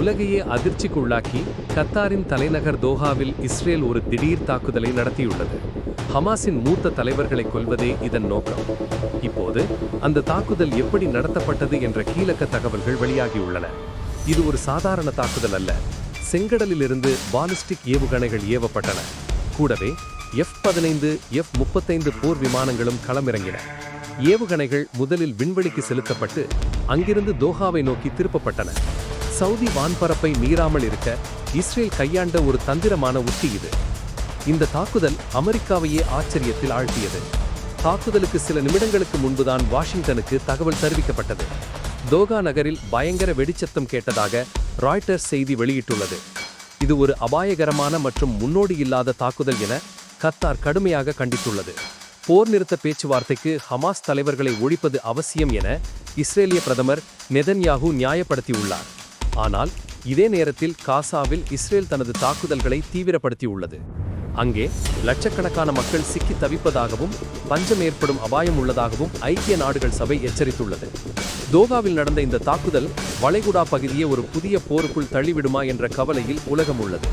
உலகையே அதிர்ச்சிக்குள்ளாக்கி கத்தாரின் தலைநகர் தோஹாவில் இஸ்ரேல் ஒரு திடீர் தாக்குதலை நடத்தியுள்ளது. ஹமாஸின் மூத்த தலைவர்களை கொல்வதே இதன் நோக்கம். இப்போது அந்த தாக்குதல் எப்படி நடத்தப்பட்டது என்ற கீழக்க தகவல்கள் வெளியாகியுள்ளன. இது ஒரு சாதாரண தாக்குதல் அல்ல. செங்கடலிலிருந்து பாலிஸ்டிக் ஏவுகணைகள் ஏவப்பட்டன. கூடவே எஃப் பதினைந்து எஃப் முப்பத்தைந்து போர் விமானங்களும் களமிறங்கின. ஏவுகணைகள் முதலில் விண்வெளிக்கு செலுத்தப்பட்டு அங்கிருந்து தோஹாவை நோக்கி திருப்பப்பட்டன. சவுதி வான்பரப்பை மீறாமல் இருக்க இஸ்ரேல் கையாண்ட ஒரு தந்திரமான உத்தி இது. இந்த தாக்குதல் அமெரிக்காவையே ஆச்சரியத்தில் ஆழ்த்தியது. தாக்குதலுக்கு சில நிமிடங்களுக்கு முன்புதான் வாஷிங்டனுக்கு தகவல் தெரிவிக்கப்பட்டது. தோகா நகரில் பயங்கர வெடிச்சத்தம் கேட்டதாக ராய்டர்ஸ் செய்தி வெளியிட்டுள்ளது. இது ஒரு அபாயகரமான மற்றும் முன்னோடி இல்லாத தாக்குதல் என கத்தார் கடுமையாக கண்டித்துள்ளது. போர் நிறுத்த பேச்சுவார்த்தைக்கு ஹமாஸ் தலைவர்களை ஒழிப்பது அவசியம் என இஸ்ரேலிய பிரதமர் நெதன்யாகு நியாயப்படுத்தியுள்ளார். ஆனால் இதே நேரத்தில் காசாவில் இஸ்ரேல் தனது தாக்குதல்களை தீவிரப்படுத்தியுள்ளது. அங்கே லட்சக்கணக்கான மக்கள் சிக்கி தவிப்பதாகவும் பஞ்சம் ஏற்படும் அபாயம் உள்ளதாகவும் ஐக்கிய நாடுகள் சபை எச்சரித்துள்ளது. தோகாவில் நடந்த இந்த தாக்குதல் வளைகுடா பகுதியை ஒரு புதிய போருக்குள் தள்ளிவிடுமா என்ற கவலையில் உலகம் உள்ளது